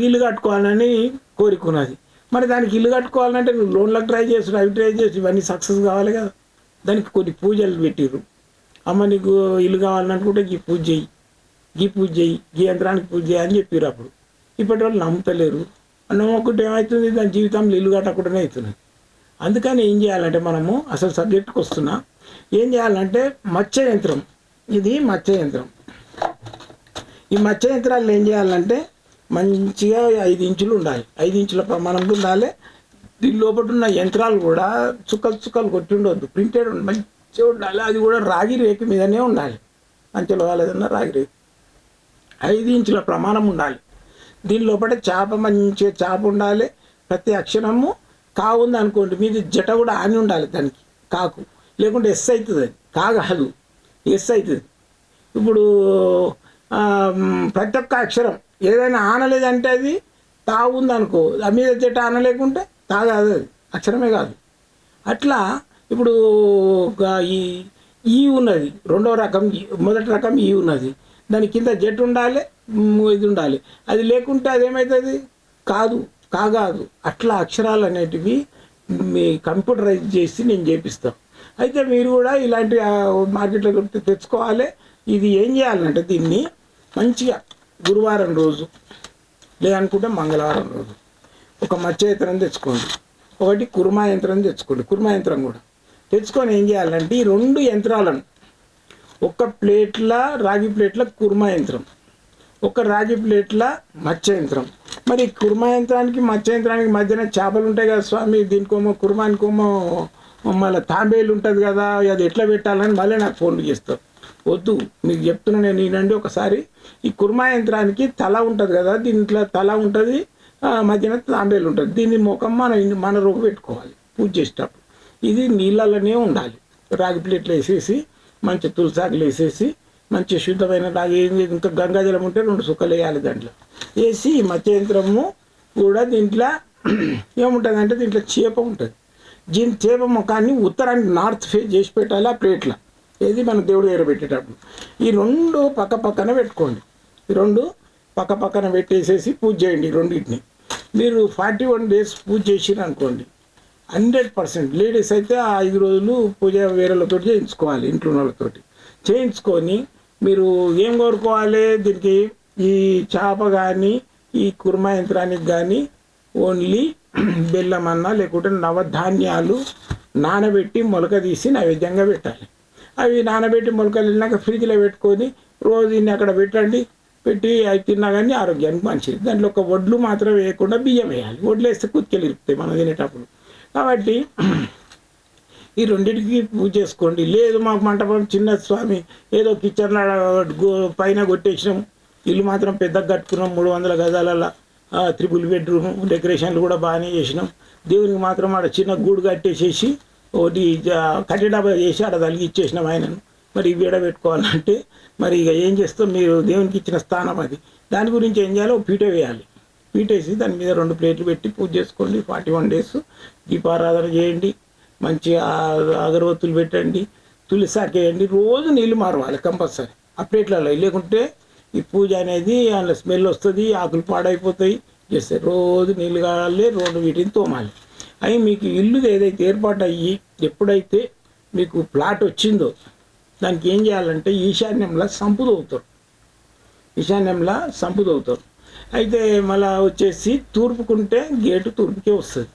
ఇల్లు కట్టుకోవాలని కోరుకున్నది. మరి దానికి ఇల్లు కట్టుకోవాలంటే నువ్వు లోన్లకు ట్రై చేసి అవి ట్రై చేసి ఇవన్నీ సక్సెస్ కావాలి కదా. దానికి కొన్ని పూజలు పెట్టిరు అమ్మ నీకు ఇల్లు కావాలనుకుంటే ఈ పూజ చెయ్యి ఈ పూజ చెయ్యి ఈ యంత్రానికి పూజ చేయి అని చెప్పారు అప్పుడు. ఇప్పటి వాళ్ళు నమ్ముతలేరు. నమ్మకుంటే ఏమవుతుంది దాని జీవితంలో ఇల్లు కట్టకుండానే అవుతున్నది అందుకని ఏం చేయాలంటే మనము అసలు సబ్జెక్ట్కి వస్తున్నా ఏం చేయాలంటే మత్స్య యంత్రం. ఇది మత్స్య యంత్రం. ఈ మత్స్య యంత్రాలు ఏం చేయాలంటే మంచిగా ఐదు ఇంచులు ఉండాలి. ఐదు ఇంచుల ప్రమాణంలో ఉండాలి. దీని లోపల ఉన్న యంత్రాలు కూడా చుక్కలు చుక్కలు కొట్టి ఉండవద్దు ప్రింటెడ్ మంచిగా ఉండాలి. అది కూడా రాగి రేకు మీదనే ఉండాలి. మంచిలో కాలేదన్నా రాగి రేకు. ఐదు ఇంచుల ప్రమాణం ఉండాలి. దీని లోపల చేప మంచిగా చేప ఉండాలి. ప్రతి అక్షరము కా ఉంది అనుకోండి. మీది జట కూడా ఆని ఉండాలి దానికి. కాకు. లేకుంటే ఎస్ అవుతుంది. అది కా ఎస్ అవుతుంది. ఇప్పుడు ప్రతి ఒక్క అక్షరం ఏదైనా ఆనలేదంటే అది తా ఉందనుకో ఆ మీద చెట్టు ఆనలేకుంటే తా కాదు అది. అక్షరమే కాదు. అట్లా ఇప్పుడు ఈ ఈ ఉన్నది రెండవ రకం మొదటి రకం ఈ ఉన్నది. దాని కింద జెట్ ఉండాలి ఇది ఉండాలి. అది లేకుంటే అదేమవుతుంది కాదు కాగాదు. అట్లా అక్షరాలు అనేటివి మీ కంప్యూటరైజ్ చేసి నేను చేపిస్తాను అయితే మీరు కూడా ఇలాంటి మార్కెట్లో తెచ్చుకోవాలి. ఇది ఏం చేయాలంటే దీన్ని మంచిగా గురువారం రోజు లేదనుకుంటే మంగళవారం రోజు ఒక మత్స్య యంత్రం తెచ్చుకోండి. ఒకటి కుర్మా యంత్రం తెచ్చుకోండి. కుర్మా యంత్రం కూడా తెచ్చుకొని ఏం చేయాలంటే ఈ రెండు యంత్రాలను ఒక ప్లేట్ల రాగి ప్లేట్ల కుర్మా యంత్రం ఒక రాగి ప్లేట్ల మత్స్య యంత్రం. మరి కుర్మా యంత్రానికి మత్స్య యంత్రానికి మధ్యన చేపలు ఉంటాయి కదా స్వామి దీనికోమో కుర్మానికోమో మళ్ళీ తాంబేలు ఉంటుంది కదా అది ఎట్లా పెట్టాలని మళ్ళీ నాకు ఫోన్లు చేస్తారు. వద్దు. మీకు చెప్తున్నా నేను ఈనండి ఒకసారి. ఈ కుర్మా యంత్రానికి తల ఉంటుంది కదా దీంట్లో తల ఉంటుంది మధ్యన తాంబేలు ఉంటుంది. దీన్ని ముఖం మన మన రొగ పెట్టుకోవాలి పూజ చేసేటప్పుడు. ఇది నీళ్ళలోనే ఉండాలి. రాగి ప్లేట్లు వేసేసి మంచి తులసాకులు వేసేసి మంచి శుద్ధమైన రాగి ఇంకా గంగాజలం ఉంటే రెండు సుక్కలు వేయాలి దాంట్లో. వేసి ఈ మత్స్య యంత్రము కూడా దీంట్లో ఏముంటుంది అంటే దీంట్లో చేప ఉంటుంది. దీని చేప ముఖాన్ని ఉత్తరానికి నార్త్ ఫేస్ చేసి పెట్టాలి ఆ ప్లేట్లో. ఏది మన దేవుడు దగ్గర పెట్టేటప్పుడు. ఈ రెండు పక్క పక్కన పెట్టుకోండి. ఈ రెండు పక్క పక్కన పెట్టేసేసి పూజ చేయండి రెండింటిని. మీరు ఫార్టీ వన్ డేస్ పూజ చేసిన అనుకోండి. హండ్రెడ్ పర్సెంట్ లేడీస్ అయితే ఆ ఐదు రోజులు పూజ వేరేలతో చేయించుకోవాలి ఇంట్లో వాళ్ళతోటి చేయించుకొని మీరు ఏం కోరుకోవాలి? దీనికి ఈ చేప కానీ ఈ కుర్మా యంత్రానికి కానీ ఓన్లీ బెల్లం అన్న లేకుంటే నవధాన్యాలు నానబెట్టి మొలక తీసి నైవేద్యంగా పెట్టాలి. అవి నానబెట్టి మొలకలు వెళ్ళినాక ఫ్రిడ్జ్లో పెట్టుకొని రోజు ఇన్ని అక్కడ పెట్టండి పెట్టి అవి తిన్నా కానీ ఆరోగ్యానికి మంచిది. దాంట్లో ఒక వడ్లు మాత్రం వేయకుండా బియ్యం వేయాలి. వడ్లు వేస్తే కుత్కెలు ఇరుపుతాయి మనం తినేటప్పుడు. కాబట్టి ఈ రెండింటికి పూజ చేసుకోండి. లేదు మాకు మంటపం చిన్న స్వామి ఏదో కిచెన్ పైన కొట్టేసినాం. ఇల్లు మాత్రం పెద్దగా కట్టుకున్నాం. మూడు వందల గజాలలో త్రిపుల్ బెడ్రూమ్ డెకరేషన్లు కూడా బాగానే చేసినాం. దేవునికి మాత్రం ఆడ చిన్న గూడు కట్టేసేసి ఒకటి జ- చేసి అక్కడ తలిగి ఆయనను. మరి ఇవి పెట్టుకోవాలంటే మరి ఇక ఏం చేస్తాం? మీరు దేవునికి ఇచ్చిన స్థానం అది. దాని గురించి ఏం చేయాలో పీట వేయాలి. పీటేసి దాని మీద రెండు ప్లేట్లు పెట్టి పూజ చేసుకోండి. ఫార్టీ వన్ డేస్ దీపారాధన చేయండి. మంచిగా అగరబత్తులు పెట్టండి. తులసాకేయండి రోజు నీళ్ళు మారవాలి కంపల్సరీ. ఆ ప్లేట్లలో లేకుంటే ఈ పూజ అనేది అందులో స్మెల్ వస్తుంది ఆకులు పాడైపోతాయి. చేస్తే రోజు నీళ్ళు కావాలి రోజు వీటిని తోమాలి. అవి మీకు ఇల్లు ఏదైతే ఏర్పాటు అయ్యి ఎప్పుడైతే మీకు ప్లాట్ వచ్చిందో దానికి ఏం చేయాలంటే ఈశాన్యంలో సంపు తవ్వుతారు ఈశాన్యంలో సంపు తవ్వుతారు అయితే మళ్ళీ వచ్చేసి తూర్పుకుంటే గేటు తూర్పుకే వస్తుంది.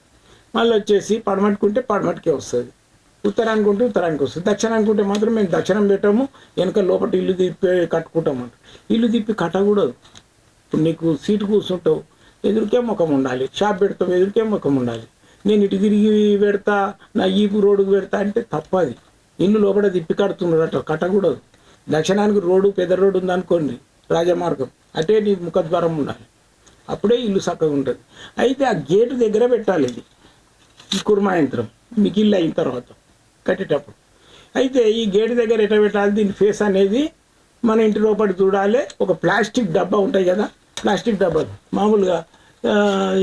మళ్ళీ వచ్చేసి పడమట్టుకుంటే పడమటికే వస్తుంది. ఉత్తరానికి ఉంటే ఉత్తరానికి వస్తుంది. దక్షిణానికి ఉంటే మాత్రం మేము దక్షిణం పెట్టాము వెనక లోపల ఇల్లు తిప్పి కట్టుకుంటామంట ఇల్లు తిప్పి కట్టకూడదు. ఇప్పుడు నీకు సీటు కూర్చుంటావు ఎదురుకే ముఖం ఉండాలి. షాప్ పెడతావు ఎదురుకే ముఖం ఉండాలి. నేను ఇటు తిరిగి పెడతా నా ఈపు రోడ్డుకు పెడతా అంటే తప్పది. ఇల్లు లోపల తిప్పి కడుతున్నారు అట్లా కట్టకూడదు. దక్షిణానికి రోడ్డు పెద్ద రోడ్డు ఉందనుకోండి రాజమార్గం. అటే నీ ముఖద్వారం ఉండాలి. అప్పుడే ఇల్లు చక్కగా ఉంటుంది. అయితే ఆ గేటు దగ్గర పెట్టాలి ఇది. ఈ కుర్మా యంత్రం. మీకు ఇల్లు అయిన తర్వాత కట్టేటప్పుడు. అయితే ఈ గేటు దగ్గర ఎట్లా పెట్టాలి? దీని ఫేస్ అనేది మన ఇంటి లోపల చూడాలి. ఒక ప్లాస్టిక్ డబ్బా ఉంటాయి కదా ప్లాస్టిక్ డబ్బాలు. మామూలుగా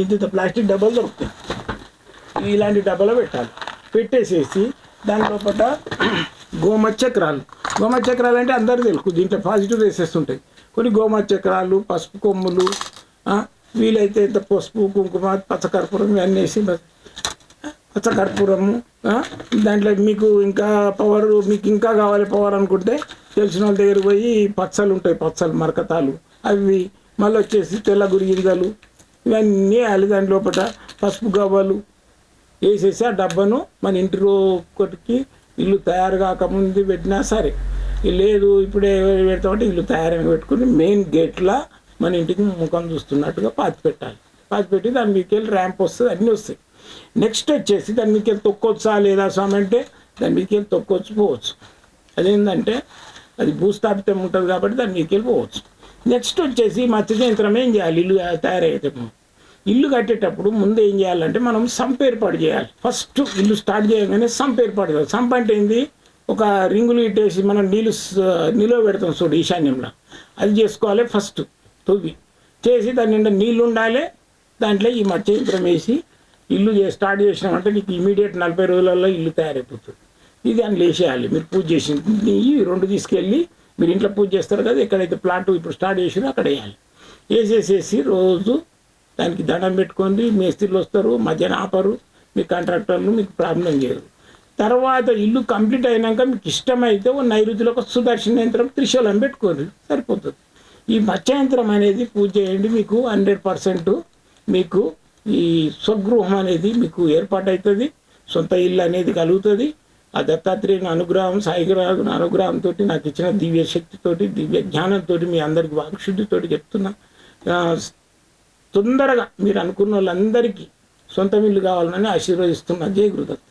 ఇంత ప్లాస్టిక్ డబ్బాలు దొరుకుతాయి. ఇలాంటి డబ్బాలో పెట్టాలి. పెట్టేసేసి దాని లోపల గోమచక్రాలు గోమచక్రాలు అంటే అందరూ తెలుసు. దీంట్లో పాజిటివ్ రేసెస్ ఉంటాయి. కొన్ని గోమచక్రాలు పసుపు కొమ్ములు వీలైతే ఇంత పసుపు కుంకుమ పచ్చకర్పూరం ఇవన్నీ వేసి పచ్చకర్పూరము దాంట్లో మీకు ఇంకా పవర్ మీకు ఇంకా కావాలి పవర్ అనుకుంటే తెలిసిన వాళ్ళ దగ్గర పోయి పచ్చలు ఉంటాయి. పచ్చలు మరకతాలు. అవి మళ్ళీ వచ్చేసి తెల్ల గురిగింజలు ఇవన్నీ వేయాలి. దాని లోపల పసుపు గవ్వలు వేసేసి ఆ డబ్బాను మన ఇంటి ఒకటికి ఇల్లు తయారు కాకముందు పెట్టినా సరే. లేదు ఇప్పుడే పెడతామంటే ఇల్లు తయారైన పెట్టుకుని మెయిన్ గేట్లో మన ఇంటికి ముఖం చూస్తున్నట్టుగా పాతి పెట్టాలి. పాతి పెట్టి దాని మీకు వెళ్ళి ర్యాంప్ వస్తుంది అన్నీ వస్తాయి. నెక్స్ట్ వచ్చేసి దాని మీకు వెళ్ళి తొక్కొచ్చా లేదా స్వామి అంటే దాని మీకు వెళ్ళి తొక్కొచ్చు పోవచ్చు. అదేంటంటే అది భూస్థాపితం ఉంటుంది కాబట్టి దాని మీకు వెళ్ళి పోవచ్చు. నెక్స్ట్ వచ్చేసి మత్స్య యంత్రం ఏం చేయాలి? ఇల్లు తయారయ్యేటప్పుడు. ఇల్లు కట్టేటప్పుడు ముందు ఏం చేయాలంటే మనం సంప్ ఏర్పాటు చేయాలి. ఫస్ట్ ఇల్లు స్టార్ట్ చేయగానే సంప్ ఏర్పాటు చేయాలి. సంప్ అంటే ఏంది? ఒక రింగులు ఇట్టేసి మనం నీళ్ళు నిలువ పెడతాం చూడు ఈశాన్యంలో. అది చేసుకోవాలి ఫస్ట్ తువ్వి. చేసి దాని నిండా నీళ్ళు ఉండాలి. దాంట్లో ఈ మధ్య ఇంత్రం వేసి ఇల్లు స్టార్ట్ చేసినామంటే నీకు ఇమీడియట్ నలభై రోజులలో ఇల్లు తయారైపోతుంది. ఇది అని లేచేయాలి మీరు పూజ చేసి ఈ రెండు తీసుకెళ్ళి మీరు ఇంట్లో పూజ చేస్తారు కదా ఎక్కడైతే ప్లాట్ ఇప్పుడు స్టార్ట్ చేసినా అక్కడ వేయాలి. వేసేసేసి రోజు దానికి దండం పెట్టుకోండి మేస్త్రీలు వస్తారు మధ్యాహ్నం ఆపరు మీ కాంట్రాక్టర్లు మీకు ప్రాబ్లం చేయరు తర్వాత ఇల్లు కంప్లీట్ అయినాక మీకు ఇష్టమైతే ఓ నైరుతిలో ఒక సుదర్శన యంత్రం త్రిశూలం పెట్టుకోండి సరిపోతుంది. ఈ మత్స్యంత్రం అనేది పూజ చేయండి మీకు హండ్రెడ్ పర్సెంట్ మీకు ఈ స్వగృహం అనేది మీకు ఏర్పాటు అవుతుంది సొంత ఇల్లు అనేది కలుగుతుంది. ఆ దత్తాత్రేయుని అనుగ్రహం సాయిగ్రహం అనుగ్రహంతో నాకు ఇచ్చిన దివ్య శక్తితోటి దివ్య జ్ఞానంతో మీ అందరికి వాక్శుద్ధితోటి చెప్తున్నా. తొందరగా మీరు అనుకున్న వాళ్ళందరికీ సొంత ఇల్లు కావాలని ఆశీర్వదిస్తున్నా జయ గురుదత్